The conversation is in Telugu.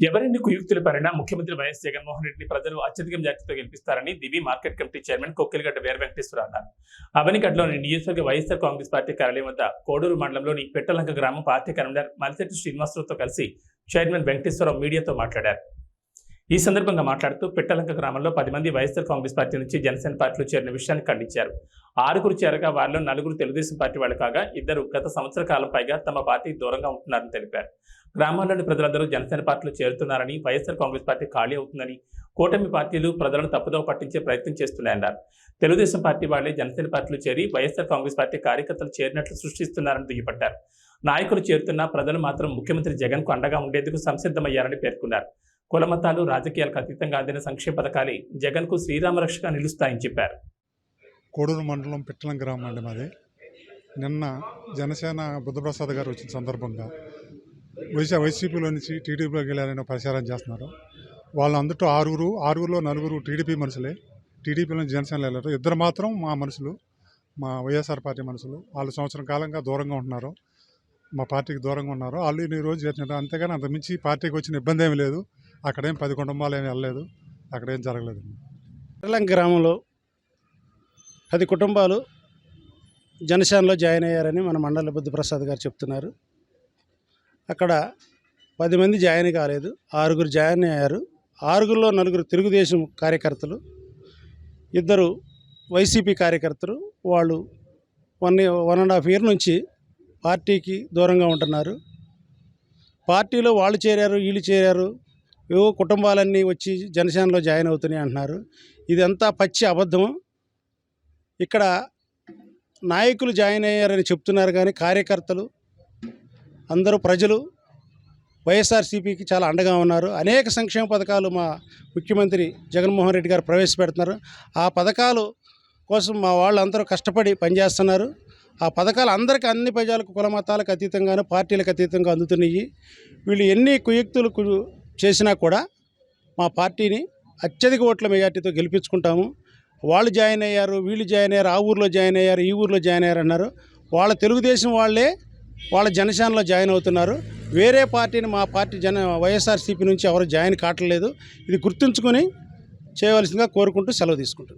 ఎవరిని కుయుక్తుల పరిణ ముఖ్యమంత్రి వైఎస్ జగన్మోహన్ రెడ్డిని ప్రజలు అత్యధిక జాగ్రత్తగా గెలిపిస్తారని Divi market committee chairman Kokkiligadda Veera Venkateswara అన్నారు. అవనిగడ్డలోని నియోజకవర్గ వైఎస్ఆర్ కాంగ్రెస్ పార్టీ కార్యాలయం వద్ద కోడూరు మండలంలోని పెట్టలంక గ్రామం పార్టీ కన్వీనర్ మలిశెట్టి శ్రీనివాసరావుతో కలిసి చైర్మన్ వెంకటేశ్వరరావు మీడియాతో మాట్లాడారు. ఈ సందర్భంగా మాట్లాడుతూ పిట్టలంక గ్రామంలో పది మంది వైఎస్ఆర్ కాంగ్రెస్ పార్టీ నుంచి జనసేన పార్టీలో చేరిన విషయాన్ని ఖండించారు. ఆరుగురు చేరగా వారిలో నలుగురు తెలుగుదేశం పార్టీ వాళ్ళు కాగా ఇద్దరు గత సంవత్సర కాలం పైగా తమ పార్టీ దూరంగా ఉంటున్నారని తెలిపారు. గ్రామాల్లోని ప్రజలందరూ జనసేన పార్టీలో చేరుతున్నారని వైఎస్ఆర్ కాంగ్రెస్ పార్టీ ఖాళీ అవుతుందని కూటమి పార్టీలు ప్రజలను తప్పుదోవ పట్టించే ప్రయత్నం చేస్తున్నాయన్నారు. తెలుగుదేశం పార్టీ వాళ్ళే జనసేన పార్టీలో చేరి వైఎస్ఆర్ కాంగ్రెస్ పార్టీ కార్యకర్తలు చేరినట్లు సృష్టిస్తున్నారని దుయ్యబట్టారు. నాయకులు చేరుతున్నా ప్రజలు మాత్రం ముఖ్యమంత్రి జగన్కు అండగా ఉండేందుకు సంసిద్ధమయ్యారని పేర్కొన్నారు. కులమతాలు రాజకీయాలకు అతీతంగా అందిన సంక్షేమ పథకాలే జగన్కు శ్రీరామరక్షగా నిలుస్తాయని చెప్పారు. కోడూరు మండలం పిట్టలం గ్రామం అండి మాది. నిన్న జనసేన బుద్ధప్రసాద్ గారు వచ్చిన సందర్భంగా వైసీ వైసీపీలో నుంచి టీడీపీలోకి వెళ్ళారని ప్రచారం చేస్తున్నారు. వాళ్ళు అందులో ఆరుగురు ఆరుగురులో నలుగురు టీడీపీ మనుషులే. టీడీపీలో జనసేన వెళ్ళారు. ఇద్దరు మాత్రం మా మనుషులు మా వైఎస్ఆర్ పార్టీ మనుషులు. వాళ్ళు సంవత్సరం కాలంగా దూరంగా ఉంటున్నారు. మా పార్టీకి దూరంగా ఉన్నారు. వాళ్ళు ఈ రోజు చేసినారు అంతేగాని అంతమించి పార్టీకి వచ్చిన ఇబ్బంది ఏమీ లేదు. అక్కడేం పది కుటుంబాలు ఏమి వెళ్ళలేదు అక్కడేం జరగలేదు. ఎర్రలంక గ్రామంలో పది కుటుంబాలు జనసేనలో జాయిన్ అయ్యారని మన మండల బుద్ధప్రసాద్ గారు చెప్తున్నారు. అక్కడ పది మంది జాయిన్ కాలేదు ఆరుగురు జాయిన్ అయ్యారు. ఆరుగురిలో నలుగురు తెలుగుదేశం కార్యకర్తలు ఇద్దరు వైసీపీ కార్యకర్తలు. వాళ్ళు one one and half year నుంచి పార్టీకి దూరంగా ఉంటున్నారు. పార్టీలో వాళ్ళు చేరారు వీళ్ళు చేరారు. ఏవో కుటుంబాలన్నీ వచ్చి జనసేనలో జాయిన్ అవుతున్నాయి అంటున్నారు. ఇదంతా పచ్చి అబద్ధం ఇక్కడ నాయకులు జాయిన్ అయ్యారని చెప్తున్నారు కానీ కార్యకర్తలు అందరూ ప్రజలు వైఎస్ఆర్సీపీకి చాలా అండగా ఉన్నారు. అనేక సంక్షేమ పథకాలు మా ముఖ్యమంత్రి జగన్మోహన్ రెడ్డి గారు ప్రవేశపెడుతున్నారు. ఆ పథకాలు కోసం మా వాళ్ళందరూ కష్టపడి పనిచేస్తున్నారు. ఆ పథకాలు అందరికీ అన్ని ప్రజలకు కుల మతాలకు అతీతంగాను పార్టీలకు అతీతంగా అందుతున్నాయి. వీళ్ళు ఎన్ని కుయుక్తులు కు- చేసినా కూడా మా పార్టీని అత్యధిక ఓట్ల మెజార్టీతో గెలిపించుకుంటాము. వాళ్ళు జాయిన్ అయ్యారు వీళ్ళు జాయిన్ అయ్యారు ఆ ఊర్లో జాయిన్ అయ్యారు ఈ ఊర్లో జాయిన్ అయ్యారు అన్నారు. వాళ్ళ తెలుగుదేశం వాళ్ళే వాళ్ళ జనసేనలో జాయిన్ అవుతున్నారు. వేరే పార్టీని మా పార్టీ జన వైఎస్ఆర్సీపీ నుంచి ఎవరు జాయిన్ కావట్లేదు. ఇది గుర్తుంచుకొని చేయవలసిందిగా కోరుకుంటూ సెలవు తీసుకుంటున్నాను.